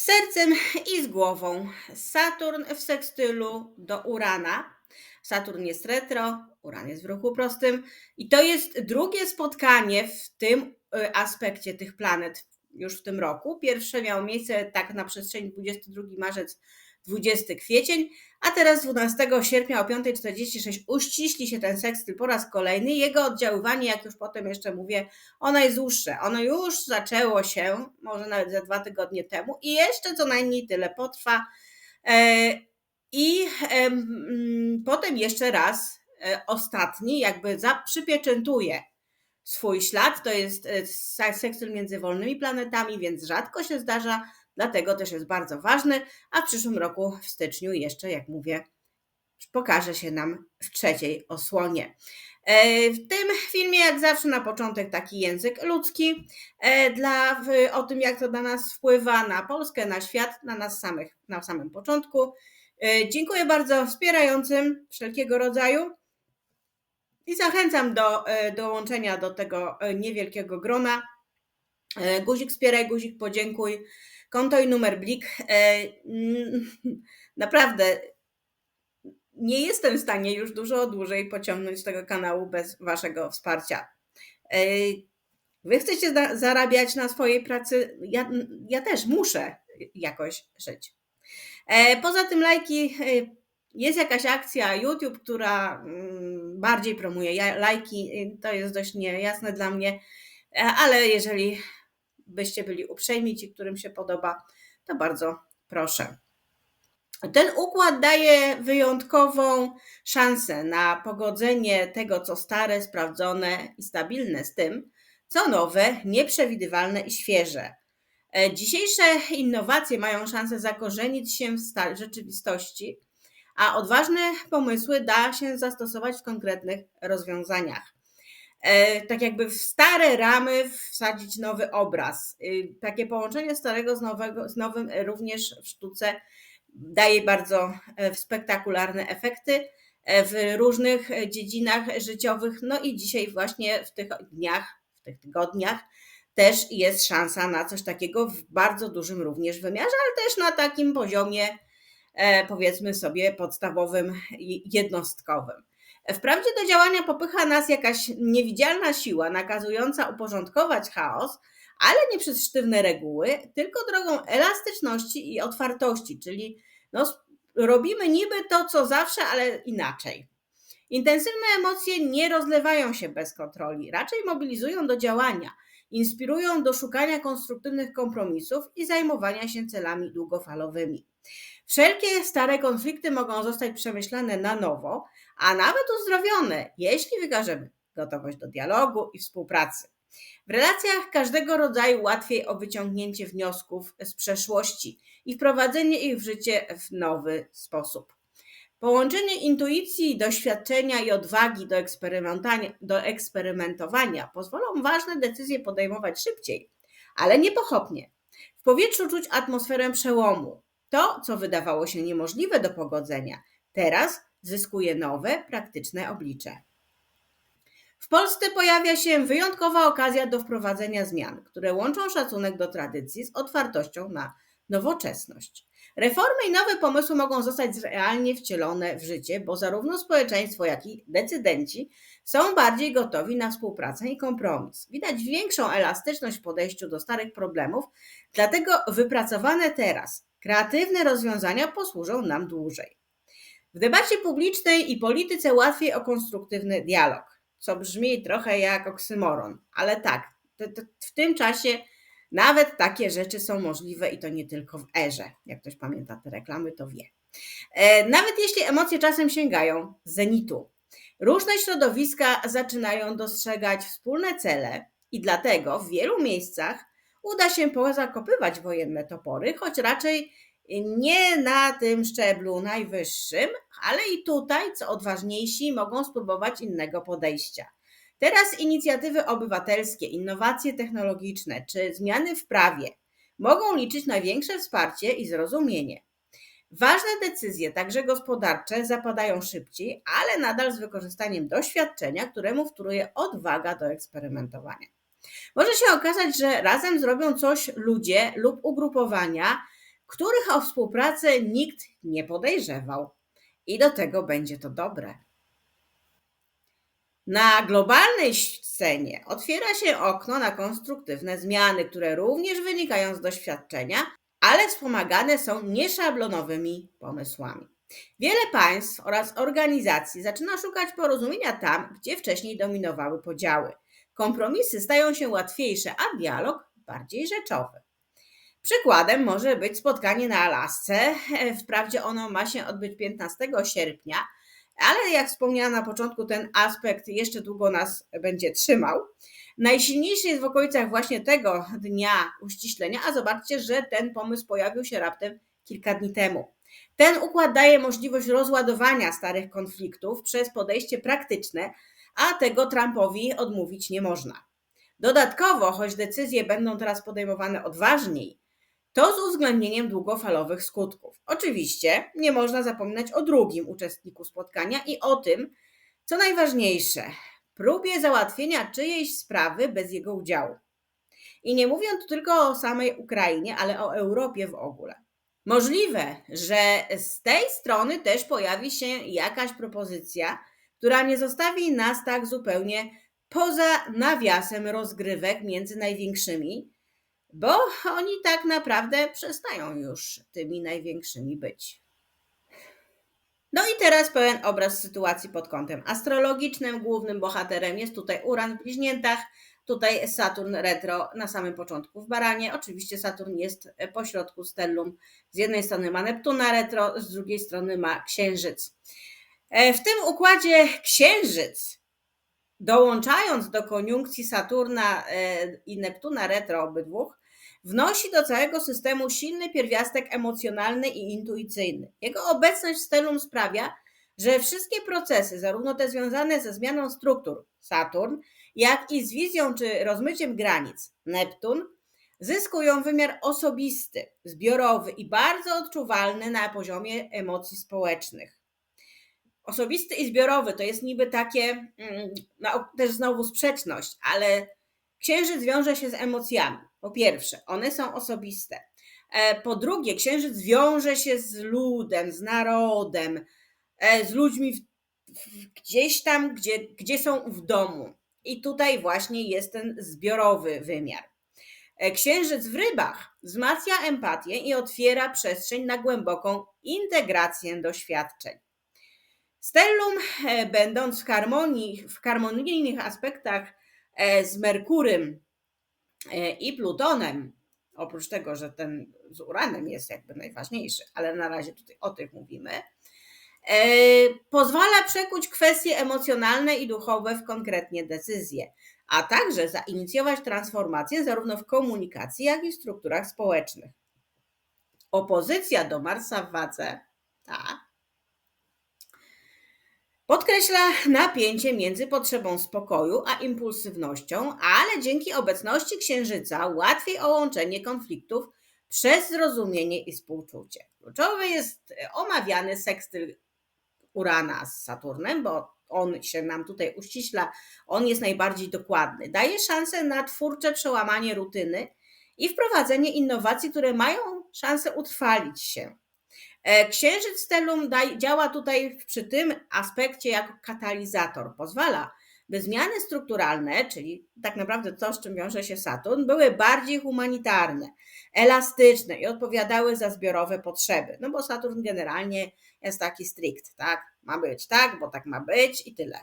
Z sercem i z głową. Saturn w sekstylu do Urana. Saturn jest retro, Uran jest w ruchu prostym i to jest drugie spotkanie w tym y, aspekcie tych planet już w tym roku. Pierwsze miało miejsce tak na przestrzeni 22 marzec 20 kwiecień, a teraz 12 sierpnia o 5.46 uściśli się ten sekstyl po raz kolejny. Jego oddziaływanie, jak już potem jeszcze mówię, ono jest dłuższe. Ono już zaczęło się, może nawet za dwa tygodnie temu i jeszcze co najmniej tyle potrwa. E, I mm, potem jeszcze raz e, ostatni jakby przypieczętuje swój ślad. To jest e, sekstyl między wolnymi planetami, więc rzadko się zdarza Dlatego też jest bardzo ważny, a w przyszłym roku w styczniu jeszcze, jak mówię, pokaże się nam w trzeciej osłonie. E, w tym filmie, jak zawsze, na początek taki język ludzki e, dla, o tym, jak to na nas wpływa, na Polskę, na świat, na nas samych na samym początku. E, dziękuję bardzo wspierającym wszelkiego rodzaju i zachęcam do dołączenia do tego niewielkiego grona. Guzik wspieraj, guzik podziękuj konto i numer Blik. E, naprawdę nie jestem w stanie już dużo dłużej pociągnąć tego kanału bez Waszego wsparcia. E, wy chcecie zarabiać na swojej pracy, ja, ja też muszę jakoś żyć. E, poza tym lajki, jest jakaś akcja YouTube, która mm, bardziej promuje lajki, to jest dość niejasne dla mnie, ale jeżeli byście byli uprzejmi, ci, którym się podoba, to bardzo proszę. Ten układ daje wyjątkową szansę na pogodzenie tego, co stare, sprawdzone i stabilne, z tym, co nowe, nieprzewidywalne i świeże. E, dzisiejsze innowacje mają szansę zakorzenić się w rzeczywistości, a odważne pomysły da się zastosować w konkretnych rozwiązaniach. E, tak jakby w stare ramy wsadzić nowy obraz. Y, takie połączenie starego z, nowego, z nowym również w sztuce daje bardzo e, spektakularne efekty e, w różnych dziedzinach życiowych. No i dzisiaj właśnie w tych dniach, w tych tygodniach też jest szansa na coś takiego w bardzo dużym również wymiarze, ale też na takim poziomie powiedzmy sobie podstawowym jednostkowym. Wprawdzie do działania popycha nas jakaś niewidzialna siła nakazująca uporządkować chaos, ale nie przez sztywne reguły, tylko drogą elastyczności i otwartości, czyli no, robimy niby to, co zawsze, ale inaczej. Intensywne emocje nie rozlewają się bez kontroli, raczej mobilizują do działania, inspirują do szukania konstruktywnych kompromisów i zajmowania się celami długofalowymi. Wszelkie stare konflikty mogą zostać przemyślane na nowo, a nawet uzdrowione, jeśli wykażemy gotowość do dialogu i współpracy. W relacjach każdego rodzaju łatwiej o wyciągnięcie wniosków z przeszłości i wprowadzenie ich w życie w nowy sposób. Połączenie intuicji, doświadczenia i odwagi do, do eksperymentowania pozwolą ważne decyzje podejmować szybciej, ale nie pochopnie. W powietrzu czuć atmosferę przełomu. To, co wydawało się niemożliwe do pogodzenia, teraz zyskuje nowe, praktyczne oblicze. W Polsce pojawia się wyjątkowa okazja do wprowadzenia zmian, które łączą szacunek do tradycji z otwartością na nowoczesność. Reformy i nowe pomysły mogą zostać realnie wcielone w życie, bo zarówno społeczeństwo, jak i decydenci są bardziej gotowi na współpracę i kompromis. Widać większą elastyczność w podejściu do starych problemów, dlatego wypracowane teraz kreatywne rozwiązania posłużą nam dłużej. W debacie publicznej i polityce łatwiej o konstruktywny dialog, co brzmi trochę jak oksymoron, ale tak, w tym czasie nawet takie rzeczy są możliwe i to nie tylko w erze. Jak ktoś pamięta te reklamy, to wie. E, nawet jeśli emocje czasem sięgają zenitu, różne środowiska zaczynają dostrzegać wspólne cele i dlatego w wielu miejscach uda się pozakopywać wojenne topory, choć raczej nie na tym szczeblu najwyższym, ale i tutaj, co odważniejsi, mogą spróbować innego podejścia. Teraz inicjatywy obywatelskie, innowacje technologiczne czy zmiany w prawie mogą liczyć na większe wsparcie i zrozumienie. Ważne decyzje, także gospodarcze, zapadają szybciej, ale nadal z wykorzystaniem doświadczenia, któremu wtóruje odwaga do eksperymentowania. Może się okazać, że razem zrobią coś ludzie lub ugrupowania, których o współpracę nikt nie podejrzewał. I do tego będzie to dobre. Na globalnej scenie otwiera się okno na konstruktywne zmiany, które również wynikają z doświadczenia, ale wspomagane są nieszablonowymi pomysłami. Wiele państw oraz organizacji zaczyna szukać porozumienia tam, gdzie wcześniej dominowały podziały. Kompromisy stają się łatwiejsze, a dialog bardziej rzeczowy. Przykładem może być spotkanie na Alasce. Wprawdzie ono ma się odbyć 15 sierpnia, ale jak wspomniałam na początku, ten aspekt jeszcze długo nas będzie trzymał. Najsilniejszy jest w okolicach właśnie tego dnia uściślenia, a zobaczcie, że ten pomysł pojawił się raptem kilka dni temu. Ten układ daje możliwość rozładowania starych konfliktów przez podejście praktyczne, a tego Trumpowi odmówić nie można. Dodatkowo, choć decyzje będą teraz podejmowane odważniej, to z uwzględnieniem długofalowych skutków. Oczywiście nie można zapominać o drugim uczestniku spotkania i o tym, co najważniejsze, próbie załatwienia czyjejś sprawy bez jego udziału. I nie mówię tu tylko o samej Ukrainie, ale o Europie w ogóle. Możliwe, że z tej strony też pojawi się jakaś propozycja, która nie zostawi nas tak zupełnie poza nawiasem rozgrywek między największymi, bo oni tak naprawdę przestają już tymi największymi być. No i teraz pełen obraz sytuacji pod kątem astrologicznym. Głównym bohaterem jest tutaj Uran w bliźniętach, tutaj Saturn retro na samym początku w Baranie. Oczywiście Saturn jest pośrodku stellum. Z jednej strony ma Neptuna retro, z drugiej strony ma Księżyc. E, w tym układzie Księżyc, dołączając do koniunkcji Saturna e, i Neptuna retro obydwóch, wnosi do całego systemu silny pierwiastek emocjonalny i intuicyjny. Jego obecność w stellum sprawia, że wszystkie procesy, zarówno te związane ze zmianą struktur Saturn, jak i z wizją czy rozmyciem granic Neptun, zyskują wymiar osobisty, zbiorowy i bardzo odczuwalny na poziomie emocji społecznych. Osobisty i zbiorowy to jest niby takie, no, też znowu sprzeczność, ale księżyc wiąże się z emocjami. Po pierwsze, one są osobiste. E, po drugie, księżyc wiąże się z ludem, z narodem, e, z ludźmi w, w, gdzieś tam, gdzie, gdzie są w domu. I tutaj właśnie jest ten zbiorowy wymiar. E, księżyc w rybach wzmacnia empatię i otwiera przestrzeń na głęboką integrację doświadczeń. Stellum, będąc w harmonii, w harmonijnych aspektach z Merkurym i Plutonem, oprócz tego, że ten z Uranem jest jakby najważniejszy, ale na razie tutaj o tych mówimy, e, pozwala przekuć kwestie emocjonalne i duchowe w konkretnie decyzje, a także zainicjować transformację zarówno w komunikacji, jak i w strukturach społecznych. Opozycja do Marsa w wadze, tak, Podkreśla napięcie między potrzebą spokoju a impulsywnością, ale dzięki obecności księżyca łatwiej o łączenie konfliktów przez zrozumienie i współczucie. Kluczowy jest omawiany sekstyl Urana z Saturnem, bo on się nam tutaj uściśla, on jest najbardziej dokładny. Daje szansę na twórcze przełamanie rutyny i wprowadzenie innowacji, które mają szansę utrwalić się. E, księżyc stellum działa tutaj przy tym aspekcie jako katalizator. Pozwala, by zmiany strukturalne, czyli tak naprawdę to, z czym wiąże się Saturn, były bardziej humanitarne, elastyczne i odpowiadały za zbiorowe potrzeby. No bo Saturn generalnie jest taki strict, tak? Ma być tak, bo tak ma być i tyle.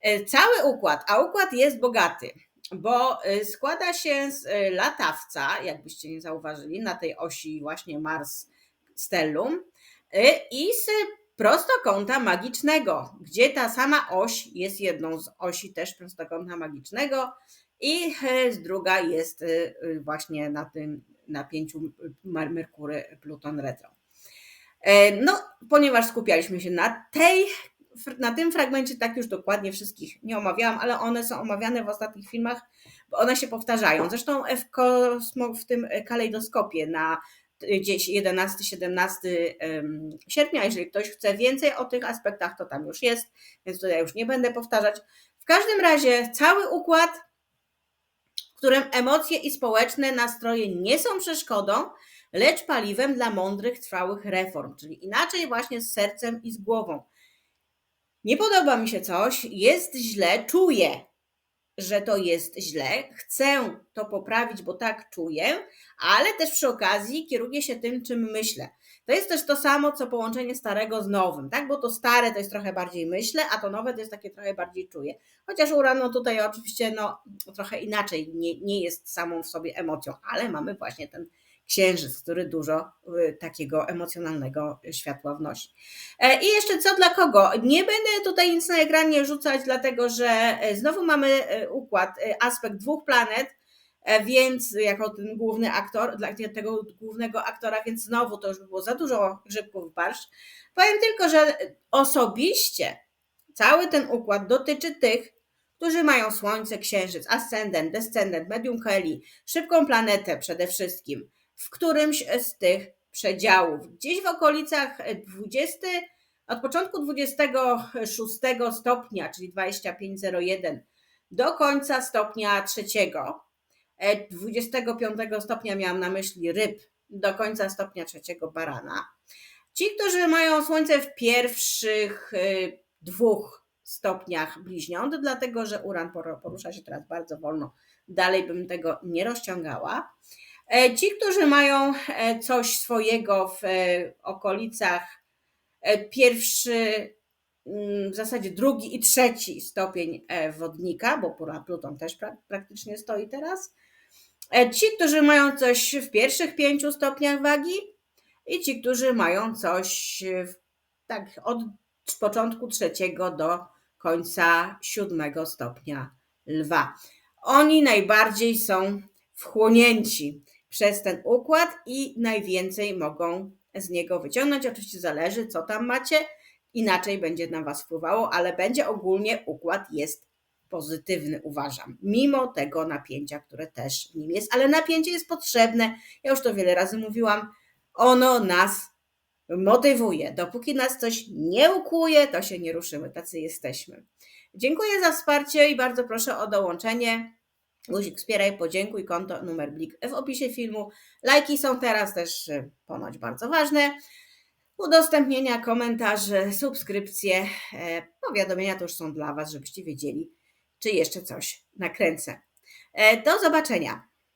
E, cały układ, a układ jest bogaty, bo e, składa się z latawca, jakbyście nie zauważyli, na tej osi właśnie Mars stellum y, i z prostokąta magicznego, gdzie ta sama oś jest jedną z osi też prostokąta magicznego i y, druga jest y, właśnie na tym napięciu Merkury Pluton retro. No, ponieważ skupialiśmy się na tej na tym fragmencie tak już dokładnie wszystkich nie omawiałam, ale one są omawiane w ostatnich filmach, bo one się powtarzają. Zresztą w, kosmo, w tym kalejdoskopie na gdzieś 11-17 sierpnia. Jeżeli ktoś chce więcej o tych aspektach, to tam już jest, więc tutaj już nie będę powtarzać. W każdym razie cały układ, w którym emocje i społeczne nastroje nie są przeszkodą, lecz paliwem dla mądrych, trwałych reform, czyli inaczej właśnie z sercem i z głową. Nie podoba mi się coś, jest źle, czuję, że to jest źle, chcę to poprawić, bo tak czuję, ale też przy okazji kieruję się tym, czym myślę. To jest też to samo, co połączenie starego z nowym, tak? Bo to stare to jest trochę bardziej myślę, a to nowe to jest takie trochę bardziej czuję. Chociaż uran no tutaj oczywiście no, trochę inaczej, nie, nie jest samą w sobie emocją, ale mamy właśnie ten księżyc, który dużo y, takiego emocjonalnego światła wnosi. E, I jeszcze co dla kogo? Nie będę tutaj nic na ekranie rzucać, dlatego że e, znowu mamy e, układ, aspekt dwóch planet, więc jako ten główny aktor, dla tego głównego aktora, więc znowu to już by było za dużo grzybków w barszcz. Powiem tylko, że osobiście cały ten układ dotyczy tych, którzy mają Słońce, Księżyc, Ascendent, Descendent, Medium Kelly, szybką planetę przede wszystkim, w którymś z tych przedziałów. Gdzieś w okolicach 20, od początku 26 stopnia, czyli 2501, do końca stopnia trzeciego. 25 stopnia miałam na myśli ryb, do końca stopnia trzeciego barana. Ci, którzy mają słońce w pierwszych y, dwóch stopniach bliźniąt, dlatego że uran porusza się teraz bardzo wolno, dalej bym tego nie rozciągała. E, ci, którzy mają e, coś swojego w e, okolicach pierwszy, mm, w zasadzie drugi i trzeci stopień wodnika, bo Pluton też praktycznie stoi teraz. Ci, którzy mają coś w pierwszych pięciu stopniach wagi i ci, którzy mają coś tak od początku trzeciego do końca siódmego stopnia lwa. Oni najbardziej są wchłonięci przez ten układ i najwięcej mogą z niego wyciągnąć. Oczywiście zależy, co tam macie, inaczej będzie na Was wpływało, ale będzie ogólnie układ jest pozytywny, uważam, mimo tego napięcia, które też w nim jest. Ale napięcie jest potrzebne, ja już to wiele razy mówiłam, ono nas motywuje. Dopóki nas coś nie ukłuje, to się nie ruszymy, tacy jesteśmy. Dziękuję za wsparcie i bardzo proszę o dołączenie. Guzik wspieraj, podziękuj, konto, numer blik w opisie filmu. Lajki są teraz też y, ponoć bardzo ważne. Udostępnienia, komentarze, subskrypcje, e, powiadomienia to już są dla Was, żebyście wiedzieli, czy jeszcze coś nakręcę. E, do zobaczenia.